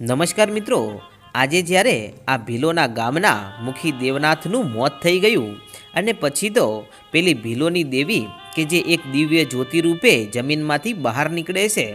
નમસ્કાર મિત્રો. આજે જ્યારે આ ભીલોના ગામના મુખી દેવનાથનું મોત થઈ ગયું અને પછી તો પેલી ભીલોની દેવી કે જે એક દિવ્ય જ્યોતિ રૂપે જમીનમાંથી બહાર નીકળે છે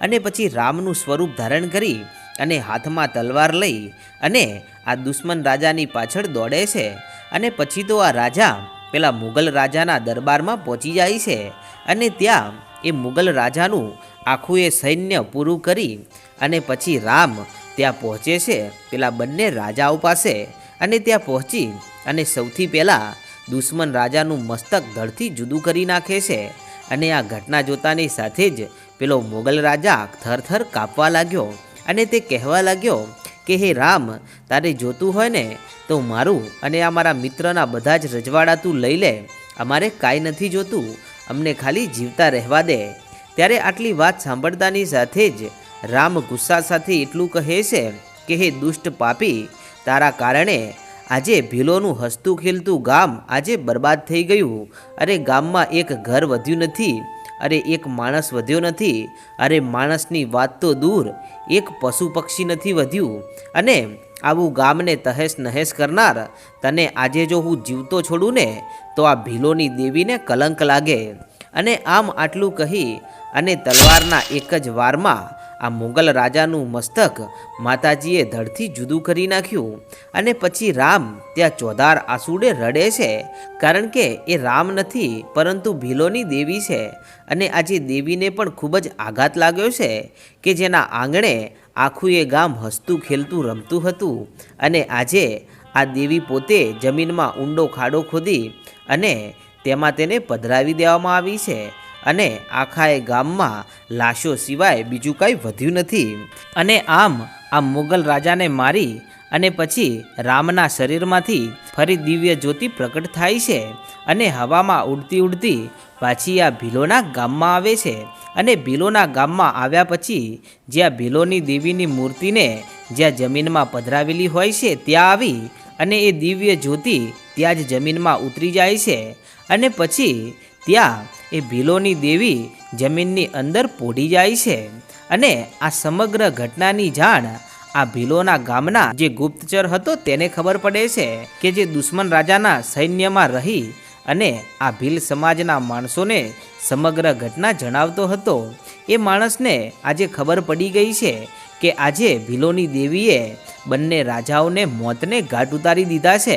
અને પછી રામનું સ્વરૂપ ધારણ કરી અને હાથમાં તલવાર લઈ અને આ દુશ્મન રાજાની પાછળ દોડે છે અને પછી તો આ રાજા પેલા મુગલ રાજાના દરબારમાં પહોંચી જાય છે અને ત્યાં એ મુગલ રાજાનું આખું એ સૈન્ય પૂરું કરી અને પછી રામ ત્યાં પહોંચે છે. પેલા બંને રાજાઓ પાસે અને ત્યાં પહોંચી અને સૌથી પહેલાં દુશ્મન રાજાનું મસ્તક ધડથી જુદું કરી નાખે છે અને આ ઘટના જોતાની સાથે જ પેલો મોગલ રાજા થરથર કાપવા લાગ્યો અને તે કહેવા લાગ્યો કે, હે રામ, તારે જોતું હોય ને, તો મારું અને આ મારા મિત્રના બધા જ રજવાડા તું લઈ લે. અમારે કાંઈ નથી જોતું. અમને ખાલી જીવતા રહેવા દે. ત્યારે આટલી વાત સાંભળતાની સાથે જ રામ ગુસ્સા સાથે એટલું કહે છે કે, હે દુષ્ટ પાપી, તારા કારણે આજે ભીલોનું હસતું ખેલતું ગામ આજે બરબાદ થઈ ગયું. અરે ગામમાં એક ઘર વધ્યું નથી, અરે એક માણસ વધ્યો નથી, અરે માણસની વાત તો દૂર, એક પશુ પક્ષી નથી વધ્યું. અને આવું ગામને તહેસ નહેસ કરનાર તને આજે જો હું જીવતો છોડું ને, તો આ ભીલોની દેવીને કલંક લાગે. અને આમ આટલું કહી અને તલવારના એક જ વારમાં આ મુગલ રાજાનું મસ્તક માતાજીએ ધડથી જુદું કરી નાખ્યું. અને પછી રામ ત્યાં ચોધાર આસુડે રડે છે, કારણ કે એ રામ નથી, પરંતુ ભીલોની દેવી છે. અને આજે દેવીને પણ ખૂબ જ આઘાત લાગ્યો છે, કે જેના આંગણે આખું એ ગામ હસતું ખેલતું રમતું હતું. અને આજે આ દેવી પોતે જમીનમાં ઊંડો ખાડો ખોદી અને તેમાં તેને પધરાવી દેવામાં આવી છે. અને આખા એ ગામમાં લાશો સિવાય બીજું કાંઈ વધ્યું નથી. અને આમ આ મુગલ રાજાને મારી અને પછી રામના શરીરમાંથી ફરી દિવ્ય જ્યોતિ પ્રગટ થાય છે અને હવામાં ઉડતી ઉડતી પાછી આ ભીલોના ગામમાં આવે છે. અને ભીલોના ગામમાં આવ્યા પછી જ્યાં ભીલોની દેવીની મૂર્તિને જ્યાં જમીનમાં પધરાવેલી હોય છે ત્યાં આવી અને એ દિવ્ય જ્યોતિ ત્યાં જ જમીનમાં ઉતરી જાય છે. અને પછી ત્યાં એ ભીલોની દેવી જમીનની અંદર પોઢી જાય છે અને આ સમગ્ર ઘટનાની જાણ આ ભીલોના ગામના જે ગુપ્તચર હતો તેને ખબર પડે છે કે જે દુશ્મન રાજાના સૈન્યમાં રહી અને આ ભીલ સમાજના માણસોને સમગ્ર ઘટના જણાવતો હતો. એ માણસને આજે ખબર પડી ગઈ છે કે આજે ભીલોની દેવીએ બંને રાજાઓને મોતને ઘાટ ઉતારી દીધા છે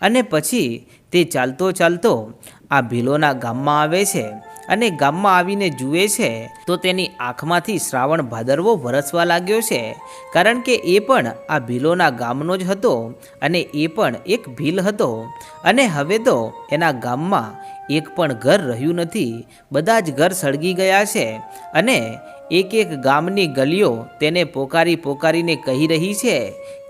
અને પછી તે ચાલતો ચાલતો આ ભીલોના ગામમાં આવે છે અને ગામમાં આવીને જુએ છે, તો તેની આંખમાંથી શ્રાવણ ભાદરવો વરસવા લાગ્યો છે. કારણ કે એ પણ આ ભીલોના ગામનો જ હતો અને એ પણ એક ભીલ હતો. અને હવે તો એના ગામમાં એક પણ ઘર રહ્યું નથી. બધા જ ઘર સળગી ગયા છે અને એક એક ગામની ગલીઓ તેને પોકારી પોકારીને કહી રહી છે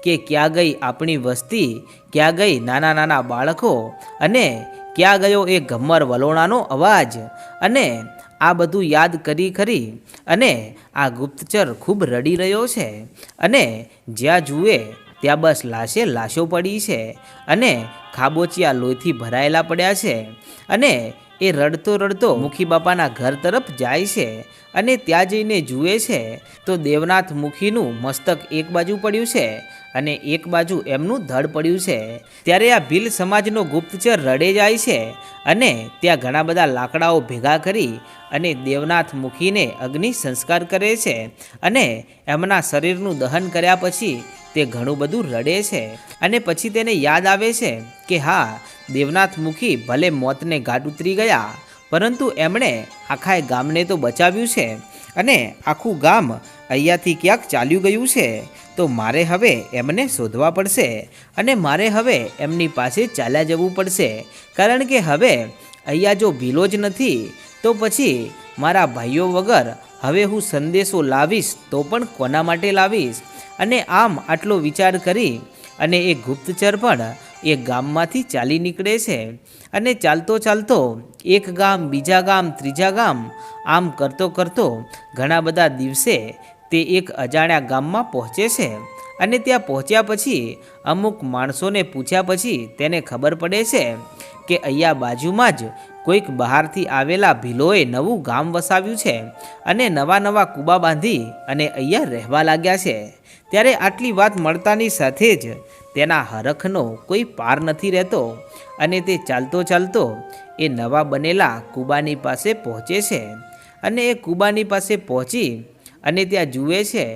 કે ક્યાં ગઈ આપણી વસ્તી, ક્યાં ગઈ નાના નાના બાળકો અને ક્યાં ગયો એ ઘમ્મર વલોણાનો અવાજ. અને આ બધું યાદ કરી કરી અને આ ગુપ્તચર ખૂબ રડી રહ્યો છે. અને જ્યાં જુએ ત્યાં બસ લાશે લાશો પડી છે. અને ખાબોચિયા લોહીથી ભરાયેલા પડ્યા છે. અને એ રડતો રડતો મુખી બાપાના ઘર તરફ જાય છે. અને ત્યાં જઈને જુએ છે તો દેવનાથ મુખીનું મસ્તક એક બાજુ પડ્યું છે. અને એક બાજુ એમનું ધડ પડ્યું છે, ત્યારે આ ભીલ સમાજનો ગુપ્તચર રડે જાય છે અને ત્યાં ઘણા બધા લાકડાઓ ભેગા કરી અને દેવનાથ મુખીને અગ્નિ સંસ્કાર કરે છે અને એમના શરીરનું દહન કર્યા પછી તે ઘણું બધું રડે છે. અને પછી તેને યાદ આવે છે કે હા, દેવનાથ મુખી ભલે મોતને ઘાટ ઉતરી ગયા, પરંતુ એમણે આખા ગામને તો બચાવ્યું છે અને આખું ગામ અહીંયાથી ક્યાંક ચાલ્યું ગયું છે, તો મારે હવે એમને શોધવા પડશે અને મારે હવે એમની પાસે ચાલ્યા જવું પડશે. કારણ કે હવે અહીંયા જો ભીલો જ નથી, તો પછી મારા ભાઈઓ વગર હવે હું સંદેશો લાવીશ તો પણ કોના માટે લાવીશ? અને આમ આટલો વિચાર કરી અને એ ગુપ્તચર પણ એ ગામમાંથી ચાલી નીકળે છે. અને ચાલતો ચાલતો એક ગામ, બીજા ગામ, ત્રીજા ગામ, આમ કરતો કરતો ઘણા બધા દિવસે તે એક અજાણ્યા ગામમાં પહોંચે છે. અને ત્યાં પહોંચ્યા પછી, અમુક માણસોને પૂછ્યા પછી તેને ખબર પડે છે કે અહીંયા બાજુમાં જ કોઈક બહારથી આવેલા ભીલોએ નવું ગામ વસાવ્યું છે અને નવા નવા કૂબા બાંધી અને અહીંયા રહેવા લાગ્યા છે. ત્યારે આટલી વાત મળતાની સાથે જ તેના હરખનો કોઈ પાર નથી રહેતો અને તે ચાલતો ચાલતો એ નવા બનેલા કુબાની પાસે પહોંચે છે અને એ કુબાની પાસે પહોંચી અને ત્યાં જુએ છે,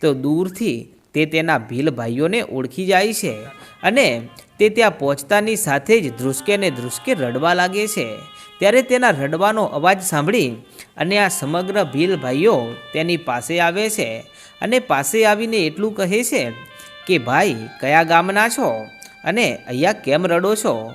તો દૂરથી તે તેના ભીલ ભાઈઓને ઓળખી જાય છે અને તે ત્યાં પહોંચતાની સાથે જ ધ્રુસકે ને ધ્રુસકે રડવા લાગે છે. ત્યારે તેના રડવાનો અવાજ સાંભળી અને આ સમગ્ર ભીલ ભાઈઓ તેની પાસે આવે છે અને પાસે આવીને એટલું કહે છે કે, ભાઈ, કયા ગામના છો? અને અહીંયા કેમ રડો છો?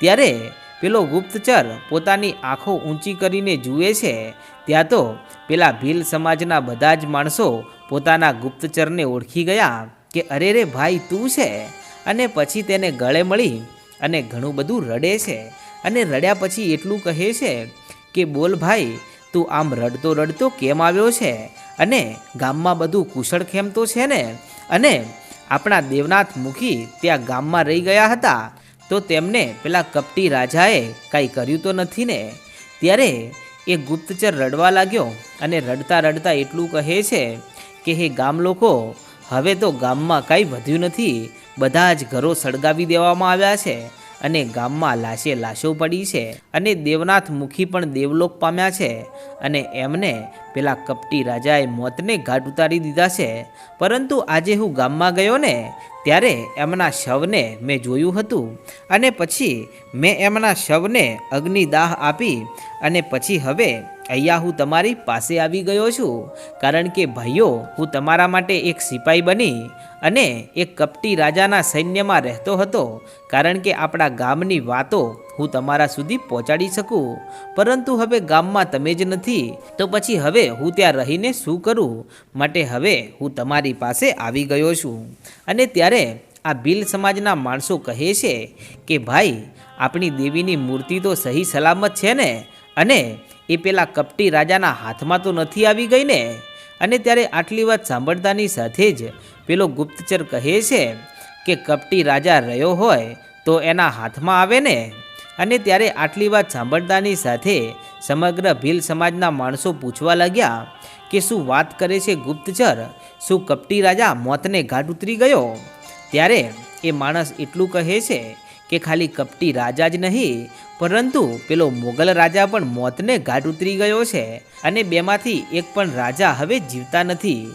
ત્યારે પેલો ગુપ્તચર પોતાની આંખો ઊંચી કરીને જુએ છે, ત્યાં તો પેલા ભીલ સમાજના બધા જ માણસો પોતાના ગુપ્તચરને ઓળખી ગયા કે, અરે રે ભાઈ, તું છે? અને પછી તેને ગળે મળી અને ઘણું બધું રડે છે. અને રડ્યા પછી એટલું કહે છે કે, બોલ ભાઈ, તું આમ રડતો રડતો કેમ આવ્યો છે? અને ગામમાં બધું કુશળ ખેમ તો છે ને? અને આપણા દેવનાથ મુખી ત્યાં ગામમાં રહી ગયા હતા. તો તેમને પેલા કપટી રાજાએ કાંઈ કર્યું તો નથી ને? ત્યારે એ ગુપ્તચર રડવા લાગ્યો અને રડતા રડતા એટલું કહે છે કે, હે ગામ લોકો, હવે તો ગામમાં કાંઈ વધ્યું નથી. બધા જ ઘરો સળગાવી દેવામાં આવ્યા છે. અને ગામમાં લાશે લાશો પડી છે અને દેવનાથ મુખી પણ દેવલોક પામ્યા છે અને એમને પેલા કપટી રાજાએ મોતને ઘાટ ઉતારી દીધા છે. પરંતુ આજે હું ગામમાં ગયો ને, ત્યારે એમના શવને મેં જોયું હતું અને પછી મેં એમના શવને અગ્નિદાહ આપી અને પછી હવે અહીંયા હું તમારી પાસે આવી ગયો છું, કારણ કે ભાઈઓ, હું તમારા માટે એક સિપાઈ બની અને એક કપટી રાજાના સૈન્યમાં રહેતો હતો, કારણ કે આપણા ગામની વાતો હું તમારા સુધી પહોંચાડી શકું. પરંતુ હવે ગામમાં તમે જ નથી, તો પછી હવે હું ત્યાં રહીને શું કરું? માટે હવે હું તમારી પાસે આવી ગયો છું. અને ત્યારે આ ભીલ સમાજના માણસો કહે છે કે, ભાઈ, આપણી દેવીની મૂર્તિ તો સહી સલામત છે ને? અને એ પેલા કપટી રાજાના હાથમાં તો નથી આવી ગઈ ને અને ત્યારે આટલી વાત સાંભળતાની સાથે જ પેલો ગુપ્તચર કહે છે કે કપટી રાજા રહ્યો હોય તો એના હાથમાં આવે ને? અને ત્યારે આટલી વાત સાંભળતાની સાથે સમગ્ર ભીલ સમાજના માણસો પૂછવા લાગ્યા કે શું વાત કરે છે ગુપ્તચર? શું કપટી રાજા મોતને ઘાટ ઉતરી ગયો? ત્યારે એ માણસ એટલું કહે છે કે ખાલી કપટી રાજા જ નહીં, પરંતુ પેલો મોગલ રાજા પણ મોતને ઘાટ ઉતરી ગયો છે અને બેમાંથી એક પણ રાજા હવે જીવતા નથી.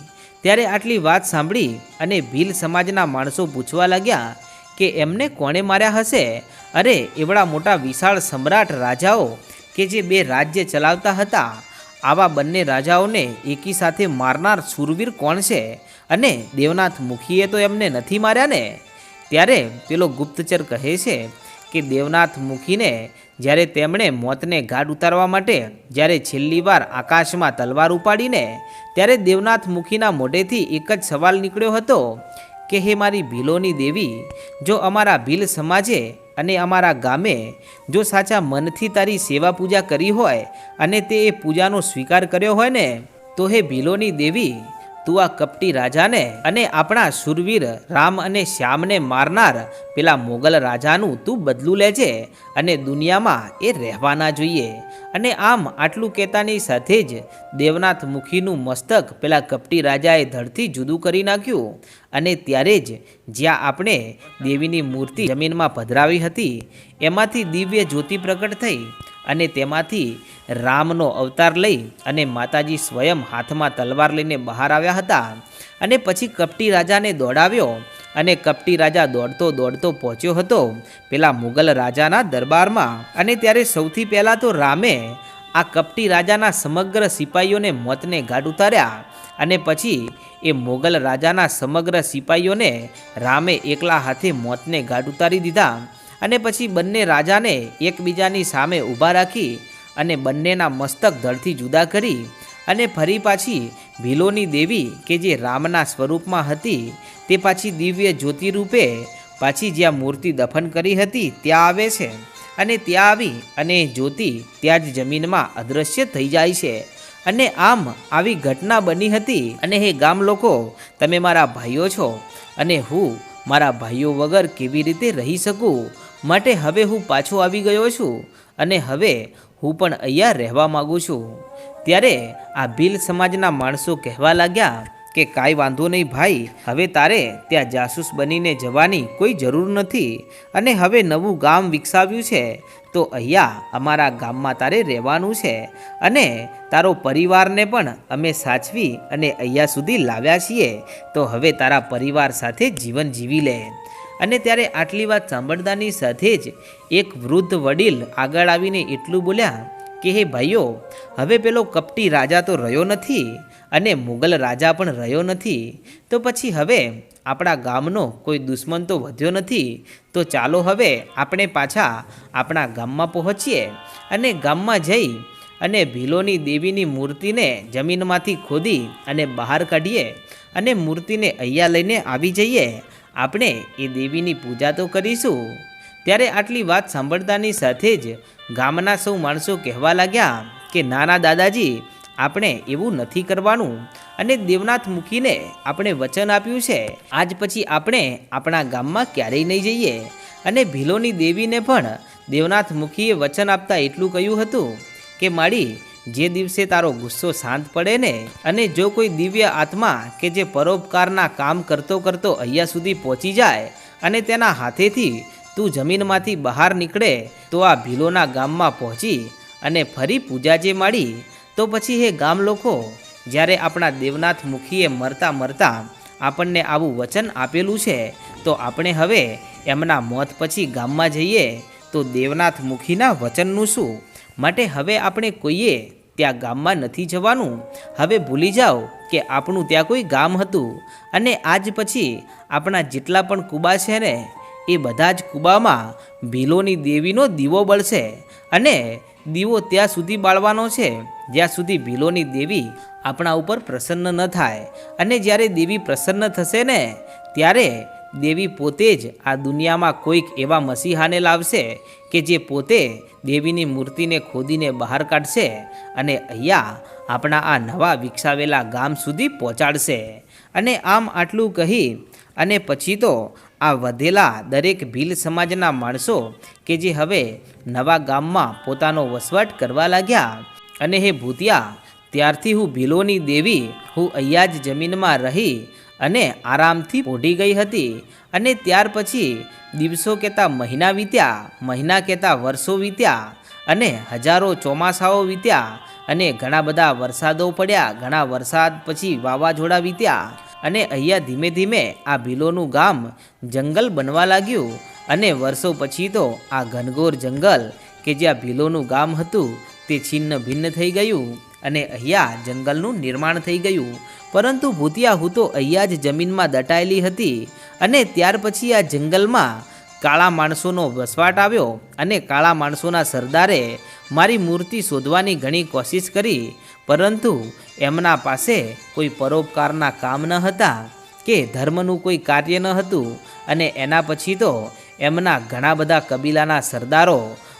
ત્યારે આટલી વાત સાંભળી અને ભીલ સમાજના માણસો પૂછવા લાગ્યા કે એમને કોણે માર્યા હશે? અરે, એવડા મોટા વિશાળ સમ્રાટ રાજાઓ કે જે બે રાજ્ય ચલાવતા હતા, આવા બંને રાજાઓને એકી સાથે મારનાર સુરવીર કોણ છે? અને દેવનાથ મુખીએ તો એમને નથી માર્યા ને? ત્યારે પેલો ગુપ્તચર કહે છે કે દેવનાથ મુખીને જ્યારે તેમણે મોતને ગાઢ ઉતારવા માટે જ્યારે છેલ્લી વાર આકાશમાં તલવાર ઉપાડીને ત્યારે દેવનાથ મુખીના મોઢેથી એક જ સવાલ નીકળ્યો હતો કે, હે મારી ભીલોની દેવી, જો અમારા ભીલ સમાજે અને અમારા ગામે જો સાચા મનથી તારી સેવા પૂજા કરી હોય અને તે એ પૂજાનો સ્વીકાર કર્યો હોય ને, તો હે ભીલોની દેવી તું આ કપટી રાજાને અને આપણા સુરવીર રામ અને શ્યામને મારનાર પેલા મોગલ રાજાનું તું બદલું લેજે અને દુનિયામાં એ રહેવાના જોઈએ. અને આમ આટલું કહેતાની સાથે જ દેવનાથ મુખીનું મસ્તક પેલા કપટી રાજાએ ધડથી જુદું કરી નાખ્યું. અને ત્યારે જ જ્યાં આપણે દેવીની મૂર્તિ જમીનમાં પધરાવી હતી, એમાંથી દિવ્ય જ્યોતિ પ્રગટ થઈ અને તેમાંથી રામનો અવતાર લઈ અને માતાજી સ્વયં હાથમાં તલવાર લઈને બહાર આવ્યા હતા. અને પછી કપટી રાજાને દોડાવ્યો અને કપટી રાજા દોડતો દોડતો પહોંચ્યો હતો પેલા મુગલ રાજાના દરબારમાં. અને ત્યારે સૌથી પહેલાં તો રામે આ કપટી રાજાના સમગ્ર સિપાહીઓને મોતને ઘાટ ઉતાર્યા અને પછી એ મોગલ રાજાના સમગ્ર સિપાહીઓને રામે એકલા હાથે મોતને ઘાટ ઉતારી દીધા. અને પછી બંને રાજાને એકબીજાની સામે ઊભા રાખી અને બંનેના મસ્તક ધડથી જુદા કરી અને ફરી પાછી ભીલોની દેવી કે જે રામના સ્વરૂપમાં હતી તે પાછી દિવ્ય જ્યોતિ રૂપે પાછી જ્યાં મૂર્તિ દફન કરી હતી ત્યાં આવે છે. અને ત્યાં આવી અને જ્યોતિ ત્યાં જ જમીનમાં અદૃશ્ય થઈ જાય છે. અને આમ આવી ઘટના બની હતી. અને હે ગામ લોકો, તમે મારા ભાઈઓ છો. અને હું મારા ભાઈઓ વગર કેવી રીતે રહી શકું? માટે હવે હું પાછો આવી ગયો છું અને હવે હું પણ અહીંયા રહેવા માગું છું. ત્યારે આ ભીલ સમાજના માણસો કહેવા લાગ્યા કે કાંઈ વાંધો નહીં ભાઈ, હવે તારે ત્યાં જાસૂસ બનીને જવાની કોઈ જરૂર નથી અને હવે નવું ગામ વિકસાવ્યું છે, તો અહીંયા અમારા ગામમાં તારે રહેવાનું છે અને તારો પરિવારને પણ અમે સાચવી અને અહીંયા સુધી લાવ્યા છીએ, તો હવે તારા પરિવાર સાથે જીવન જીવી લે. અને ત્યારે આટલી વાત સાંભળતાની સાથે જ એક વૃદ્ધ વડીલ આગળ આવીને એટલું બોલ્યા કે, હે ભાઈઓ, હવે પેલો કપટી રાજા તો રહ્યો નથી અને મુગલ રાજા પણ રહ્યો નથી. તો પછી હવે આપણા ગામનો કોઈ દુશ્મન તો વધ્યો નથી. તો ચાલો હવે આપણે પાછા આપણા ગામમાં પહોંચીએ અને ગામમાં જઈ અને ભીલોની દેવીની મૂર્તિને જમીનમાંથી ખોદી અને બહાર કાઢીએ અને મૂર્તિને અહીંયા લઈને આવી જઈએ આપણે એ દેવીની પૂજા તો કરીશું. ત્યારે આટલી વાત સાંભળતાની સાથે જ ગામના સૌ માણસો કહેવા લાગ્યા કે, નાના દાદાજી, આપણે એવું નથી કરવાનું. અને દેવનાથ મૂકીને આપણે વચન આપ્યું છે. આજ પછી આપણે આપણા ગામમાં ક્યારેય નહીં જઈએ. અને ભીલોની દેવીને પણ દેવનાથ મુખીએ વચન આપતા એટલું કહ્યું હતું કે માળી જે દિવસે તારો ગુસ્સો શાંત પડે ને, અને જો કોઈ દિવ્ય આત્મા કે જે પરોપકારના કામ કરતો કરતો અહીંયા સુધી પહોંચી જાય અને તેના હાથેથી તું જમીનમાંથી બહાર નીકળે, તો આ ભીલોના ગામમાં પહોંચી અને ફરી પૂજા જે માળી તો પછી હે ગામ લોકો, જ્યારે આપણા દેવનાથ મુખીએ મરતા મરતા આપણને આવું વચન આપેલું છે, તો આપણે હવે એમના મોત પછી ગામમાં જઈએ, તો દેવનાથ મુખીના વચનનું શું? માટે હવે આપણે કોઈએ ત્યાં ગામમાં નથી જવાનું? હવે ભૂલી જાઓ કે આપણું ત્યાં કોઈ ગામ હતું અને આજ પછી આપણા જેટલા પણ કુબા છે ને, એ બધા જ કુબામાં ભીલોની દેવીનો દીવો બળશે અને દીવો ત્યાં સુધી બાળવાનો છે. જ્યાં સુધી ભીલોની દેવી આપણા ઉપર પ્રસન્ન ન થાય અને જ્યારે દેવી પ્રસન્ન થશે ને, ત્યારે દેવી પોતે જ આ દુનિયામાં કોઈક એવા મસીહાને લાવશે કે જે પોતે દેવીની મૂર્તિને ખોદીને બહાર કાઢશે અને અહીંયા આપણા આ નવા વિકસાવેલા ગામ સુધી પહોંચાડશે. અને આમ આટલું કહી અને પછી તો આ વધેલા દરેક ભીલ સમાજના માણસો કે જે હવે નવા ગામમાં પોતાનો વસવાટ કરવા લાગ્યા અને હે ભૂતિયા, ત્યારથી હું ભીલોની દેવી, હું અહીંયા જ જમીનમાં રહી અને આરામથી પોઢી ગઈ હતી અને ત્યાર પછી દિવસો કહેતા મહિના વીત્યા, મહિના કહેતા વર્ષો વીત્યા અને હજારો ચોમાસાઓ વીત્યા અને ઘણા બધા વરસાદો પડ્યા, ઘણા વરસાદ પછી વાવાઝોડા વીત્યા અને અહીંયા ધીમે ધીમે આ ભીલોનું ગામ જંગલ બનવા લાગ્યું અને વર્ષો પછી તો આ ઘનઘોર જંગલ કે જ્યાં ભીલોનું ગામ હતું તે છિન્ન ભિન્ન થઈ ગયું. અને અહીંયા જંગલનું નિર્માણ થઈ ગયું. પરંતુ ભૂતિયા હું તો અહીંયા જ જમીનમાં દટાયેલી હતી અને ત્યાર પછી આ જંગલમાં કાળા માણસોનો વસવાટ આવ્યો અને કાળા માણસોના સરદારે મારી મૂર્તિ શોધવાની ઘણી કોશિશ કરી, પરંતુ એમના પાસે કોઈ પરોપકારના કામ ન હતા કે ધર્મનું કોઈ કાર્ય ન હતું અને એના પછી તો એમના ઘણા બધા કબીલાના સરદારો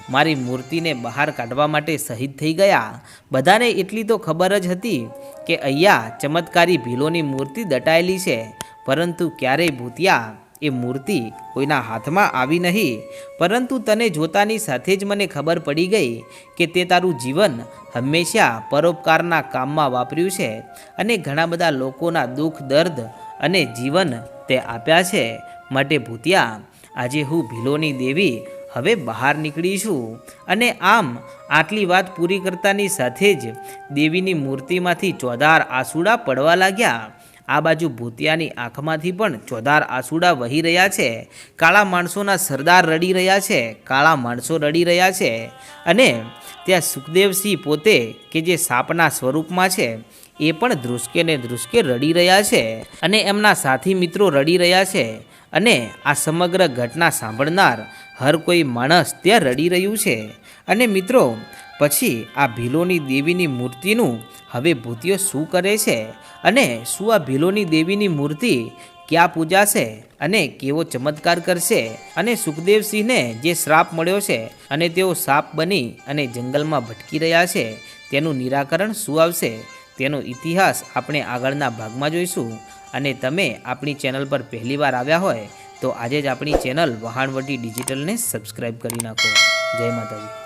મારી મૂર્તિને બહાર કાઢવા માટે શહીદ થઈ ગયા. બધાને એટલી તો ખબર જ હતી કે અહીંયા ચમત્કારી ભીલોની મૂર્તિ દટાયેલી છે. પરંતુ ક્યારેય ભૂતિયા એ મૂર્તિ કોઈના હાથમાં આવી નહીં. પરંતુ તને જોતાની સાથે જ મને ખબર પડી ગઈ કે તે તારું જીવન હંમેશા પરોપકારના કામમાં વાપર્યું છે અને ઘણા બધા લોકોના દુઃખ, દર્દ અને જીવન તે આપ્યા છે. માટે ભૂતિયા, આજે હું ભીલોની દેવી હવે બહાર નીકળીશું અને આમ આટલી વાત પૂરી કરતાની સાથે જ દેવીની મૂર્તિમાંથી ચોધાર આસુડા પડવા લાગ્યા. આ બાજુ ભૂતિયાની આંખમાંથી પણ ચોધાર આંસુડા વહી રહ્યા છે. કાળા માણસોના સરદાર રડી રહ્યા છે, કાળા માણસો રડી રહ્યા છે અને ત્યાં સુખદેવસિંહ પોતે કે જે સાપના સ્વરૂપમાં છે, એ પણ ધ્રુસકે ને ધ્રુસકે રડી રહ્યા છે અને એમના સાથી મિત્રો રડી રહ્યા છે અને આ સમગ્ર ઘટના સાંભળનાર હર કોઈ માણસ ત્યાં રડી રહ્યું છે. અને મિત્રો, પછી આ ભીલોની દેવીની મૂર્તિનું હવે ભૂતિઓ શું કરે છે? અને શું આ ભીલોની દેવીની મૂર્તિ ક્યાં પૂજાશે? અને કેવો ચમત્કાર કરશે? અને સુખદેવસિંહને જે શ્રાપ મળ્યો છે અને તેઓ સાપ બની અને જંગલમાં ભટકી રહ્યા છે, તેનું નિરાકરણ શું આવશે? તેનો ઇતિહાસ આપણે આગળના ભાગમાં જોઈશું. અને તમે આપણી ચેનલ પર પહેલીવાર આવ્યા હોય તો આજે જ આપણી ચેનલ વહાણવટી ડિજિટલને સબસ્ક્રાઈબ કરી નાખો. જય માતાજી.